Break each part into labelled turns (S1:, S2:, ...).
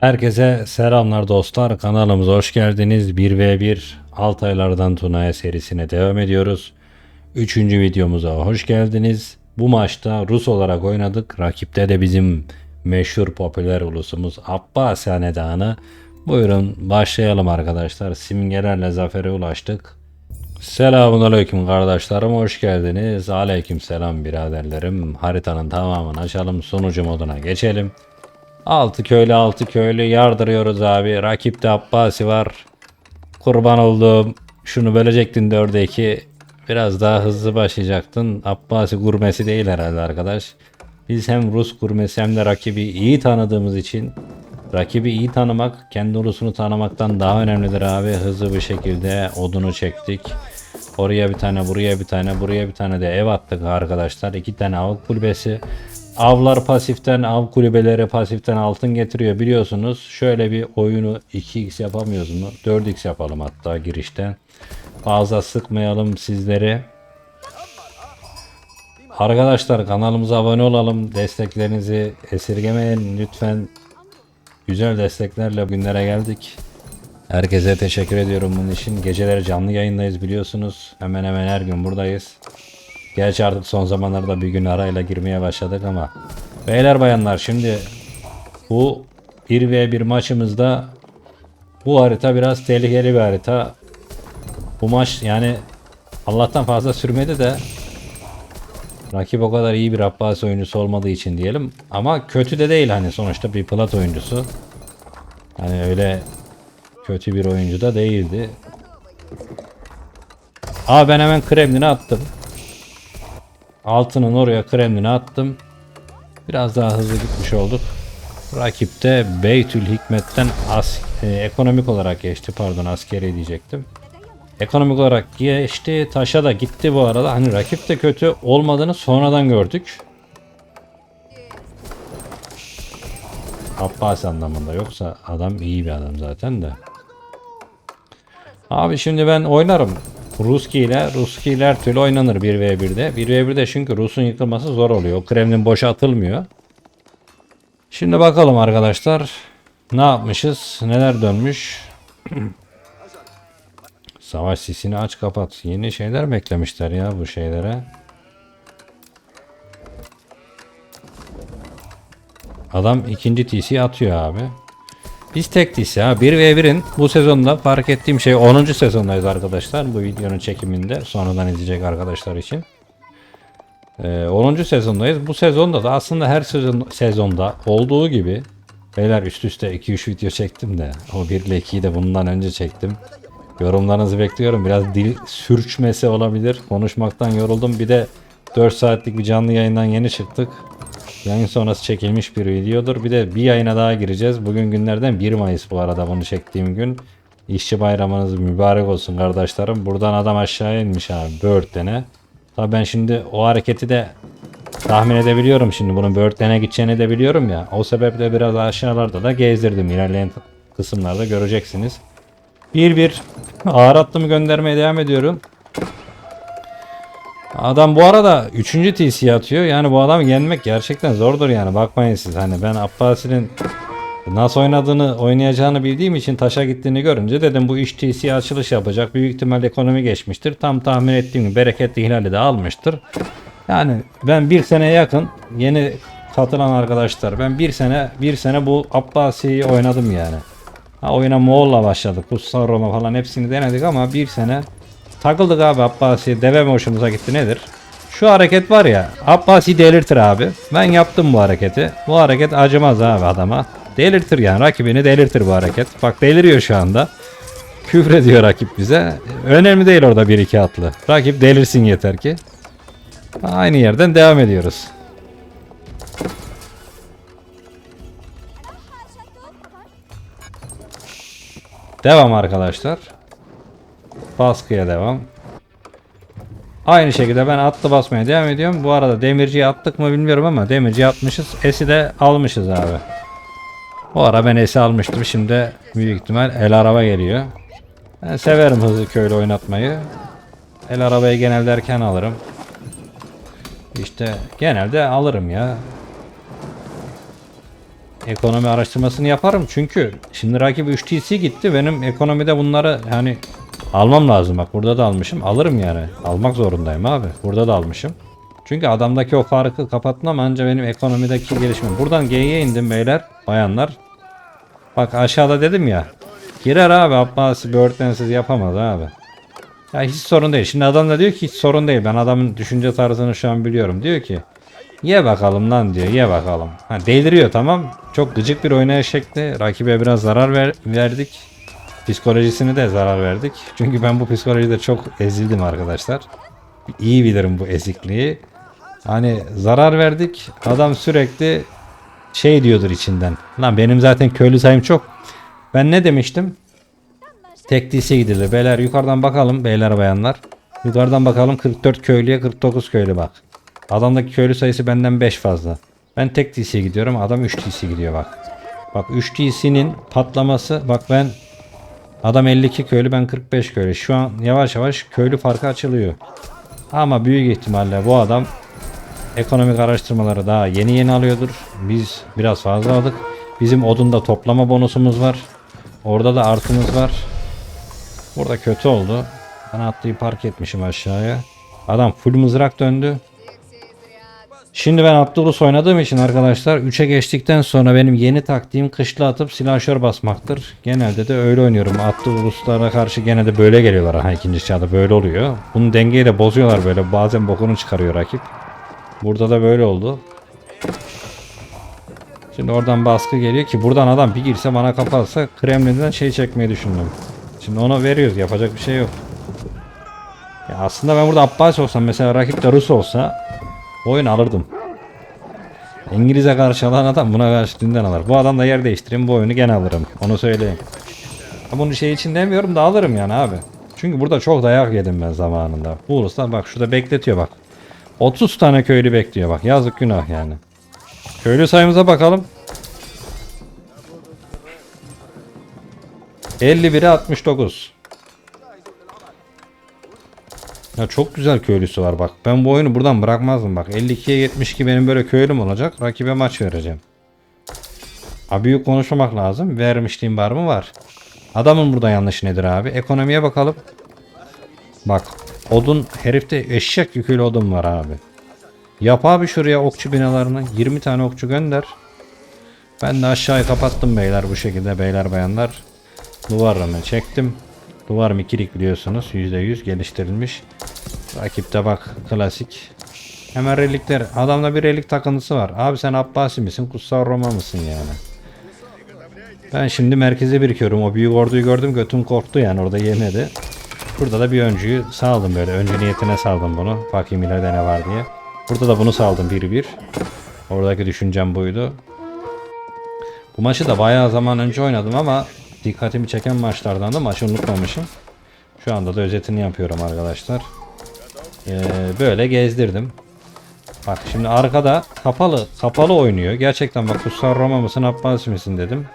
S1: Herkese selamlar dostlar. Kanalımıza hoş geldiniz. 1v1 Altaylardan Tuna'ya serisine devam ediyoruz. Üçüncü videomuza hoş geldiniz. Bu maçta Rus olarak oynadık. Rakipte de bizim meşhur popüler ulusumuz Abbas Hanedanı. Buyurun başlayalım arkadaşlar. Simgelerle zafere ulaştık. Selamun aleyküm kardeşlerim hoş geldiniz. Aleyküm selam biraderlerim. Haritanın tamamını açalım. Sunucu moduna geçelim. Altı köylü altı köylü yardırıyoruz abi. Rakipte Abbasi var. Kurban oldum. Şunu bölecektin dörde iki. Biraz daha hızlı başlayacaktın. Abbasi gurmesi değil herhalde arkadaş. Biz hem Rus gurmesi hem de rakibi iyi tanıdığımız için rakibi iyi tanımak kendi ulusunu tanımaktan daha önemlidir abi. Hızlı bir şekilde odunu çektik. Oraya bir tane, buraya bir tane, buraya bir tane de ev attık arkadaşlar. İki tane av kulübesi. Avlar pasiften, av kulübeleri pasiften altın getiriyor biliyorsunuz. Şöyle bir oyunu 2x yapamıyoruz mu? 4x yapalım hatta girişten. Fazla sıkmayalım sizleri. Arkadaşlar kanalımıza abone olalım. Desteklerinizi esirgemeyin lütfen. Güzel desteklerle günlere geldik. Herkese teşekkür ediyorum bunun için. Geceleri canlı yayındayız biliyorsunuz. Hemen hemen her gün buradayız. Gerçi artık son zamanlarda bir gün arayla girmeye başladık ama. Beyler bayanlar şimdi bu 1v1 maçımızda bu harita biraz tehlikeli bir harita. Bu maç yani Allah'tan fazla sürmedi de rakip o kadar iyi bir Abbas oyuncusu olmadığı için diyelim. Ama kötü de değil hani sonuçta bir plat oyuncusu. Hani öyle kötü bir oyuncu da değildi. Aa ben hemen Kremlin'e attım. Altının oraya Kremlin'e attım. Biraz daha hızlı gitmiş olduk. Rakipte Beytül Hikmet'ten as e, ekonomik olarak geçti. Pardon askeri diyecektim. Ekonomik olarak geçti. Taşa da gitti bu arada. Hani rakip de kötü olmadığını sonradan gördük. Abbas anlamında. Yoksa adam iyi bir adam zaten de. Abi şimdi ben oynarım. Ruski ile Ruski ile türlü oynanır 1v1'de. 1v1'de çünkü Rus'un yıkılması zor oluyor. O Kremlin boşa atılmıyor. Şimdi bakalım arkadaşlar. Ne yapmışız? Neler dönmüş? Savaş sisini aç kapat. Yeni şeyler beklemişler ya bu şeylere. Adam ikinci TC atıyor abi. Biz tek TC ha. 1v1'in bu sezonda fark ettiğim şey 10. sezondayız arkadaşlar. Bu videonun çekiminde sonradan izleyecek arkadaşlar için. Ee, 10. sezondayız. Bu sezonda da aslında her sezon, sezonda olduğu gibi Beyler üst üste 2-3 video çektim de o 1 ile 2'yi de bundan önce çektim. Yorumlarınızı bekliyorum. Biraz dil sürçmesi olabilir. Konuşmaktan yoruldum. Bir de 4 saatlik bir canlı yayından yeni çıktık. Yayın sonrası çekilmiş bir videodur. Bir de bir yayına daha gireceğiz. Bugün günlerden 1 Mayıs bu arada bunu çektiğim gün. İşçi bayramınız mübarek olsun kardeşlerim. Buradan adam aşağı inmiş abi. Birdden'e. Tabii ben şimdi o hareketi de tahmin edebiliyorum şimdi. Bunun Birdden'e gideceğini de biliyorum ya. O sebeple biraz aşağılarda da gezdirdim. İlerleyen kısımlarda göreceksiniz. Bir bir ağır attımı göndermeye devam ediyorum. Adam bu arada 3. TC atıyor. Yani bu adamı yenmek gerçekten zordur yani. Bakmayın siz hani ben Abbasi'nin nasıl oynadığını oynayacağını bildiğim için taşa gittiğini görünce dedim bu iş TC açılış yapacak. Büyük ihtimal ekonomi geçmiştir. Tam tahmin ettiğim gibi bereketli ihlali de almıştır. Yani ben bir sene yakın yeni katılan arkadaşlar ben bir sene bir sene bu Abbasi'yi oynadım yani. Ha, oyuna Moğol'la başladık. Kutsal Roma falan hepsini denedik ama bir sene takıldık abi Abbasi. Deve mi hoşumuza gitti nedir? Şu hareket var ya Abbasi delirtir abi. Ben yaptım bu hareketi. Bu hareket acımaz abi adama. Delirtir yani rakibini delirtir bu hareket. Bak deliriyor şu anda. Küfür ediyor rakip bize. Önemli değil orada bir iki atlı. Rakip delirsin yeter ki. Aynı yerden devam ediyoruz. Devam arkadaşlar. Baskıya devam. Aynı şekilde ben atlı basmaya devam ediyorum. Bu arada demirciyi attık mı bilmiyorum ama demirciyi atmışız. Esi de almışız abi. Bu ara ben esi almıştım. Şimdi büyük ihtimal el araba geliyor. Ben severim hızlı köylü oynatmayı. El arabayı genelde erken alırım. İşte genelde alırım ya. ekonomi araştırmasını yaparım. Çünkü şimdi rakip 3 TC gitti. Benim ekonomide bunları yani almam lazım. Bak burada da almışım. Alırım yani. Almak zorundayım abi. Burada da almışım. Çünkü adamdaki o farkı kapatmam anca benim ekonomideki gelişmem. Buradan G'ye indim beyler, bayanlar. Bak aşağıda dedim ya. Girer abi Abbasi böğürtlensiz yapamaz abi. Ya hiç sorun değil. Şimdi adam da diyor ki hiç sorun değil. Ben adamın düşünce tarzını şu an biliyorum. Diyor ki ye bakalım lan diyor. Ye bakalım. Ha deliriyor tamam. Çok gıcık bir oynayış şekli. Rakibe biraz zarar ver- verdik. Psikolojisini de zarar verdik. Çünkü ben bu psikolojide çok ezildim arkadaşlar. İyi bilirim bu ezikliği. Hani zarar verdik. Adam sürekli şey diyordur içinden. Lan benim zaten köylü sayım çok. Ben ne demiştim? Tek dise gidilir. Beyler yukarıdan bakalım beyler bayanlar. Yukarıdan bakalım 44 köylüye 49 köylü bak. Adamdaki köylü sayısı benden 5 fazla. Ben tek DC'ye gidiyorum. Adam 3 DC gidiyor bak. Bak 3 DC'nin patlaması bak ben adam 52 köylü ben 45 köylü. Şu an yavaş yavaş köylü farkı açılıyor. Ama büyük ihtimalle bu adam ekonomik araştırmaları daha yeni yeni alıyordur. Biz biraz fazla aldık. Bizim odunda toplama bonusumuz var. Orada da artımız var. Burada kötü oldu. Ben atlayıp park etmişim aşağıya. Adam full mızrak döndü. Şimdi ben Abdulus oynadığım için arkadaşlar 3'e geçtikten sonra benim yeni taktiğim kışla atıp silahşör basmaktır. Genelde de öyle oynuyorum. Abduluslara karşı gene de böyle geliyorlar. Ha ikinci çağda böyle oluyor. Bunu dengeyi de bozuyorlar böyle. Bazen bokunu çıkarıyor rakip. Burada da böyle oldu. Şimdi oradan baskı geliyor ki buradan adam bir girse bana kapatsa Kremlin'den şey çekmeyi düşündüm. Şimdi ona veriyoruz yapacak bir şey yok. Ya aslında ben burada Abbas olsam mesela rakip de Rus olsa oyun alırdım. İngiliz'e karşı alan adam buna karşı dünden alır. Bu adam da yer değiştireyim bu oyunu gene alırım. Onu söyleyeyim. Bunu şey için demiyorum da alırım yani abi. Çünkü burada çok dayak yedim ben zamanında. Uluslar bak şurada bekletiyor bak. 30 tane köylü bekliyor bak. Yazık günah yani. Köylü sayımıza bakalım. 51'e 69. Ya çok güzel köylüsü var bak. Ben bu oyunu buradan bırakmazdım bak. 52'ye 72 benim böyle köylüm olacak. Rakibe maç vereceğim. Abi büyük konuşmamak lazım. Vermişliğim var mı? Var. Adamın burada yanlışı nedir abi? Ekonomiye bakalım. Bak odun herifte eşek yüküyle odun var abi. Yap abi şuraya okçu binalarını. 20 tane okçu gönder. Ben de aşağıyı kapattım beyler bu şekilde beyler bayanlar. Duvarımı çektim. Duvarım ikilik biliyorsunuz. %100 geliştirilmiş. Rakipte bak klasik. Hemen relikler. Adamda bir relik takıntısı var. Abi sen Abbasi misin? Kutsal Roma mısın yani? Ben şimdi merkeze birikiyorum. O büyük orduyu gördüm. Götüm korktu yani orada yemedi. Burada da bir öncüyü saldım böyle. Öncü niyetine saldım bunu. Bakayım ileride ne var diye. Burada da bunu saldım 1-1. Oradaki düşüncem buydu. Bu maçı da bayağı zaman önce oynadım ama dikkatimi çeken maçlardan da maçı unutmamışım. Şu anda da özetini yapıyorum arkadaşlar. Ee, böyle gezdirdim. Bak şimdi arkada kapalı kapalı oynuyor. Gerçekten bak Kutsal Roma mısın Abbasi misin dedim.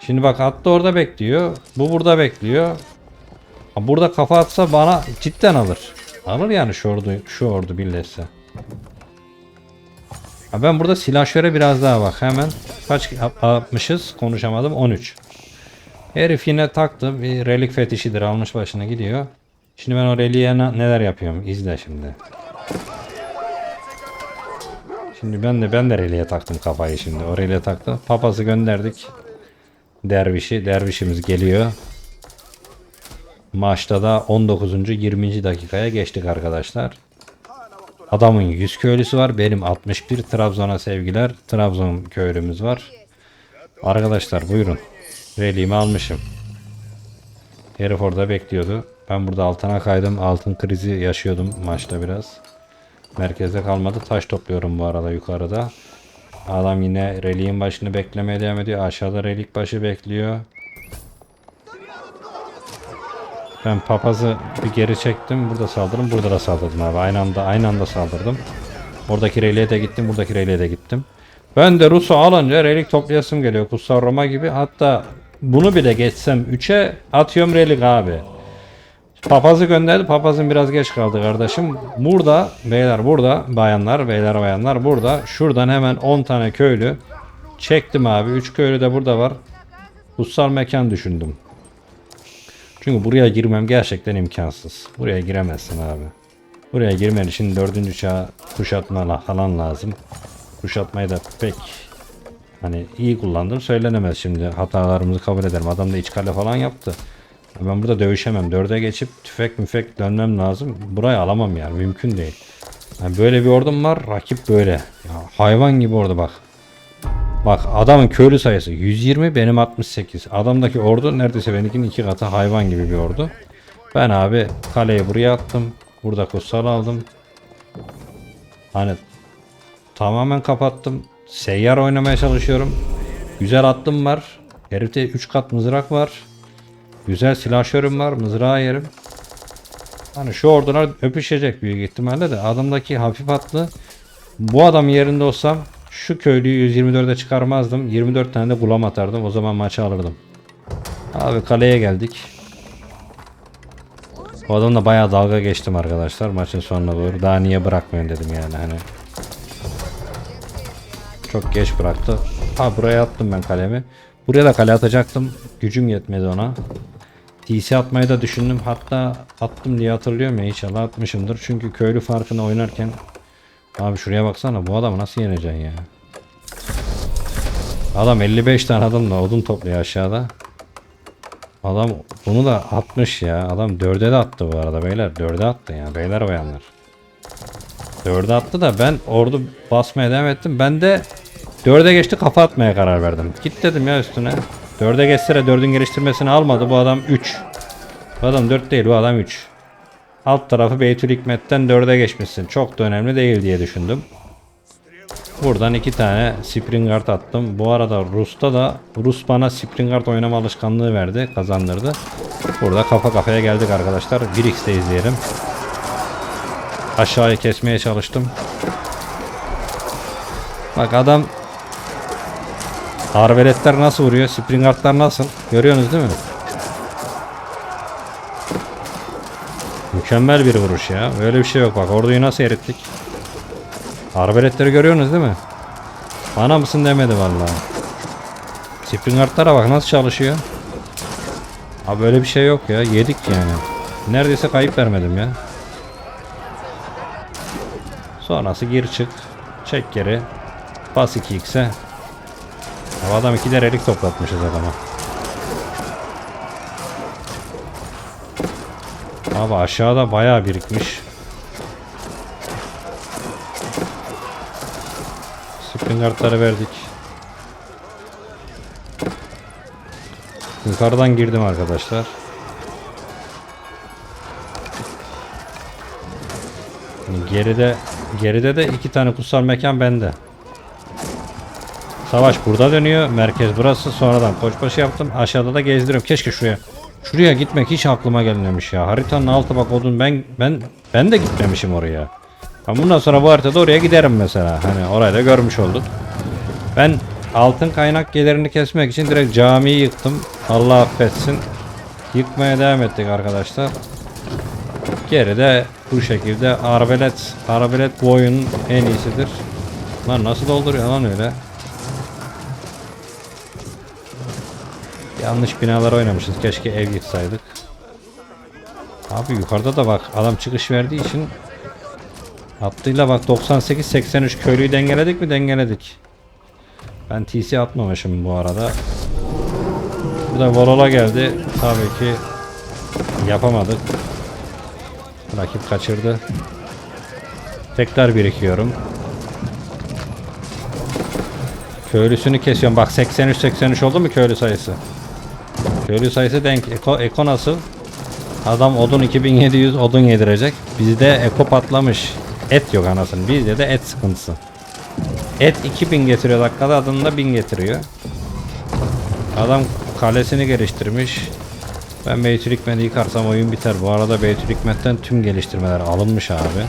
S1: Şimdi bak atlı orada bekliyor. Bu burada bekliyor. Burada kafa atsa bana cidden alır. Alır yani şu ordu, şu ordu birleşse. Ha ben burada silahşöre biraz daha bak hemen. Kaç atmışız konuşamadım 13. Herif yine taktı bir relik fetişidir almış başına gidiyor. Şimdi ben ne- neler yapıyorum izle şimdi. Şimdi ben de ben de reliğe taktım kafayı şimdi. Reliğe taktı. Papazı gönderdik. Dervişi. Dervişimiz geliyor. Maçta da 19. 20. dakikaya geçtik arkadaşlar. Adamın 100 köylüsü var. Benim 61 Trabzon'a sevgiler. Trabzon köylümüz var. Arkadaşlar buyurun. Reliğimi almışım. Herif orada bekliyordu. Ben burada altına kaydım. Altın krizi yaşıyordum maçta biraz. Merkezde kalmadı. Taş topluyorum bu arada yukarıda. Adam yine reliğin başını beklemeye devam ediyor. Aşağıda relik başı bekliyor. Ben papazı bir geri çektim. Burada saldırdım. Burada da saldırdım abi. Aynı anda aynı anda saldırdım. Oradaki reliğe de gittim. Buradaki reliğe de gittim. Ben de Rus'u alınca relik toplayasım geliyor. Kutsal Roma gibi. Hatta bunu bile geçsem 3'e atıyorum relik abi. Papazı gönderdi. Papazın biraz geç kaldı kardeşim. Burada beyler burada bayanlar beyler bayanlar burada. Şuradan hemen 10 tane köylü Çektim abi. Üç köylü de burada var. Kutsal mekan düşündüm. Çünkü buraya girmem gerçekten imkansız. Buraya giremezsin abi. Buraya girmen için dördüncü çağ kuşatma la- falan lazım. Kuşatmayı da pek hani iyi kullandım söylenemez şimdi. Hatalarımızı kabul ederim. Adam da iç kale falan yaptı. Ben burada dövüşemem. Dörde geçip tüfek müfek dönmem lazım. Burayı alamam yani. Mümkün değil. Yani böyle bir ordum var. Rakip böyle. Ya hayvan gibi orada bak. Bak adamın köylü sayısı 120 benim 68. Adamdaki ordu neredeyse benimkinin iki katı hayvan gibi bir ordu. Ben abi kaleyi buraya attım. Burada kutsal aldım. Hani tamamen kapattım. Seyyar oynamaya çalışıyorum. Güzel attım var. Herifte 3 kat mızrak var. Güzel silahşörüm var. Mızrağı yerim. Hani şu ordular öpüşecek büyük ihtimalle de adamdaki hafif atlı bu adam yerinde olsam şu köylüyü 124'e çıkarmazdım. 24 tane de gulam atardım. O zaman maçı alırdım. Abi kaleye geldik. O adamla bayağı dalga geçtim arkadaşlar maçın sonuna doğru. Daha niye bırakmayın dedim yani hani. Çok geç bıraktı. Ha buraya attım ben kalemi. Buraya da kale atacaktım. Gücüm yetmedi ona. TC atmayı da düşündüm. Hatta attım diye hatırlıyorum ya inşallah atmışımdır. Çünkü köylü farkını oynarken Abi şuraya baksana bu adamı nasıl yeneceksin ya? Adam 55 tane adamla odun topluyor aşağıda. Adam bunu da atmış ya. Adam 4'e de attı bu arada beyler. 4'e attı ya. Beyler bayanlar. 4'e attı da ben ordu basmaya devam ettim. Ben de 4'e geçti kafa atmaya karar verdim. Git dedim ya üstüne. 4'e geçse de 4'ün geliştirmesini almadı. Bu adam 3. Bu adam 4 değil bu adam 3. Alt tarafı Beytül Hikmet'ten 4'e geçmişsin. Çok da önemli değil diye düşündüm. Buradan iki tane Springard attım. Bu arada Rus'ta da Rus bana Springard oynama alışkanlığı verdi. Kazandırdı. Burada kafa kafaya geldik arkadaşlar. 1x'de izleyelim. Aşağıyı kesmeye çalıştım. Bak adam Arveletler nasıl vuruyor? Springardlar nasıl? Görüyorsunuz değil mi? Mükemmel bir vuruş ya. Böyle bir şey yok bak. Orduyu nasıl erittik? Arbeletleri görüyorsunuz değil mi? Bana mısın demedi vallahi. Springardlara bak nasıl çalışıyor. Abi böyle bir şey yok ya. Yedik yani. Neredeyse kayıp vermedim ya. Sonrası gir çık. Çek geri. Bas 2x'e. Ya adam iki de relik toplatmışız adama. Abi aşağıda bayağı birikmiş. Springardları verdik. Yukarıdan girdim arkadaşlar. Geride geride de iki tane kutsal mekan bende. Savaş burada dönüyor. Merkez burası. Sonradan koçbaşı yaptım. Aşağıda da gezdiriyorum. Keşke şuraya şuraya gitmek hiç aklıma gelmemiş ya. Haritanın altı bak odun ben ben ben de gitmemişim oraya. Ben bundan sonra bu haritada oraya giderim mesela. Hani orayı da görmüş olduk. Ben altın kaynak gelirini kesmek için direkt camiyi yıktım. Allah affetsin. Yıkmaya devam ettik arkadaşlar. Geride bu şekilde arbelet. Arbelet bu oyunun en iyisidir. Lan nasıl dolduruyor lan öyle? Yanlış binalar oynamışız. Keşke ev yıksaydık. Abi yukarıda da bak adam çıkış verdiği için attığıyla bak 98-83 köylüyü dengeledik mi? Dengeledik. Ben TC atmamışım bu arada. Bu da Vorola geldi. Tabii ki yapamadık. Rakip kaçırdı. Tekrar birikiyorum. Köylüsünü kesiyorum. Bak 83-83 oldu mu köylü sayısı? Köylü sayısı denk. Eko, eko nasıl? Adam odun 2700 odun yedirecek. Bizde eko patlamış. Et yok anasını. Bizde de et sıkıntısı. Et 2000 getiriyor dakikada adını da 1000 getiriyor. Adam kalesini geliştirmiş. Ben Beytül Hikmet'i yıkarsam oyun biter. Bu arada Beytül Hikmet'ten tüm geliştirmeler alınmış abi.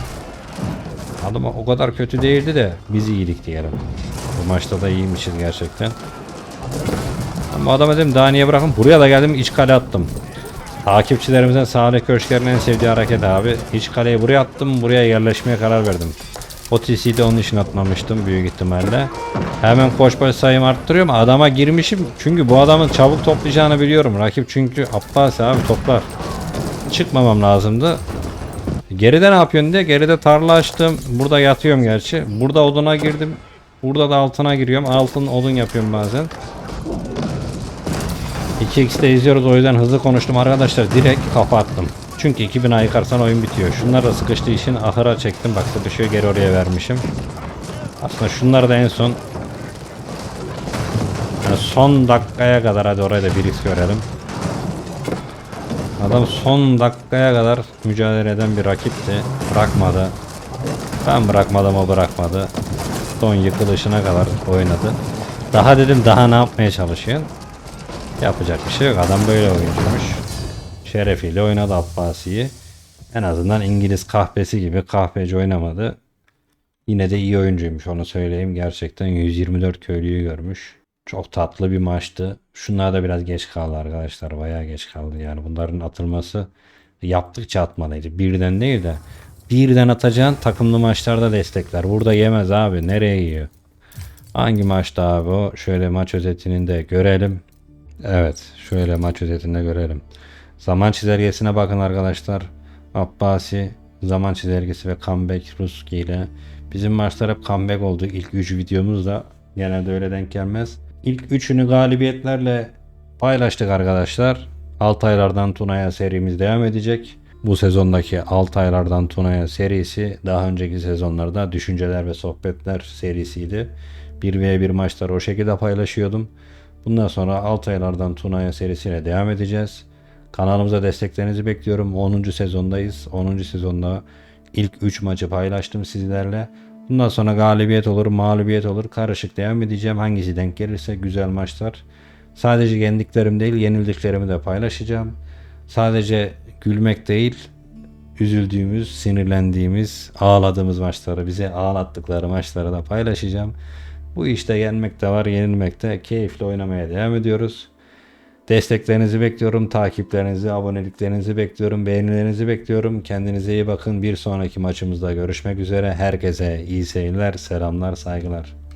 S1: Adam o kadar kötü değildi de biz iyiydik diyelim. Bu maçta da iyiymişiz gerçekten. Ama adam dedim daha niye bırakın. Buraya da geldim iç kale attım. Takipçilerimizden Salih Köşker'in en sevdiği hareket abi. İç kaleyi buraya attım. Buraya yerleşmeye karar verdim. O TC'yi de onun için atmamıştım büyük ihtimalle. Hemen koş baş sayımı arttırıyorum. Adama girmişim. Çünkü bu adamın çabuk toplayacağını biliyorum. Rakip çünkü Abbas abi toplar. Çıkmamam lazımdı. Geride ne yapıyorsun diye geride tarla açtım. Burada yatıyorum gerçi. Burada oduna girdim. Burada da altına giriyorum. Altın odun yapıyorum bazen. 2x'de izliyoruz o yüzden hızlı konuştum arkadaşlar. Direkt kafa attım. Çünkü 2000 ay yıkarsan oyun bitiyor. Şunlar da sıkıştığı için ahıra çektim. Bak sıkışıyor geri oraya vermişim. Aslında şunları da en son yani son dakikaya kadar hadi oraya da bir risk görelim. Adam son dakikaya kadar mücadele eden bir rakipti. Bırakmadı. Ben bırakmadım o bırakmadı. Son yıkılışına kadar oynadı. Daha dedim daha ne yapmaya çalışıyorsun? Yapacak bir şey yok. Adam böyle oyuncuymuş. Şerefiyle oynadı Abbasi'yi. En azından İngiliz kahpesi gibi kahpeci oynamadı. Yine de iyi oyuncuymuş onu söyleyeyim. Gerçekten 124 köylüyü görmüş. Çok tatlı bir maçtı. Şunlar da biraz geç kaldı arkadaşlar. Bayağı geç kaldı. Yani bunların atılması yaptıkça atmalıydı. Birden değil de birden atacağın takımlı maçlarda destekler. Burada yemez abi. Nereye yiyor? Hangi maçta abi o? Şöyle maç özetinin de görelim. Evet, şöyle maç özetinde görelim. Zaman çizelgesine bakın arkadaşlar. Abbasi zaman çizelgesi ve comeback Ruski ile bizim maçlar hep comeback oldu. İlk 3 videomuzda genelde öyle denk gelmez. İlk üçünü galibiyetlerle paylaştık arkadaşlar. Altaylardan Tuna'ya serimiz devam edecek. Bu sezondaki Altaylardan Tuna'ya serisi daha önceki sezonlarda Düşünceler ve Sohbetler serisiydi. 1v1 maçları o şekilde paylaşıyordum. Bundan sonra Altaylardan Tuna'ya serisiyle devam edeceğiz. Kanalımıza desteklerinizi bekliyorum. 10. sezondayız. 10. sezonda ilk 3 maçı paylaştım sizlerle. Bundan sonra galibiyet olur, mağlubiyet olur. Karışık devam edeceğim. Hangisi denk gelirse güzel maçlar. Sadece yendiklerim değil, yenildiklerimi de paylaşacağım. Sadece gülmek değil, üzüldüğümüz, sinirlendiğimiz, ağladığımız maçları, bize ağlattıkları maçları da paylaşacağım. Bu işte yenmek de var, yenilmek de. Keyifli oynamaya devam ediyoruz. Desteklerinizi bekliyorum, takiplerinizi, aboneliklerinizi bekliyorum, beğenilerinizi bekliyorum. Kendinize iyi bakın. Bir sonraki maçımızda görüşmek üzere. Herkese iyi seyirler, selamlar, saygılar.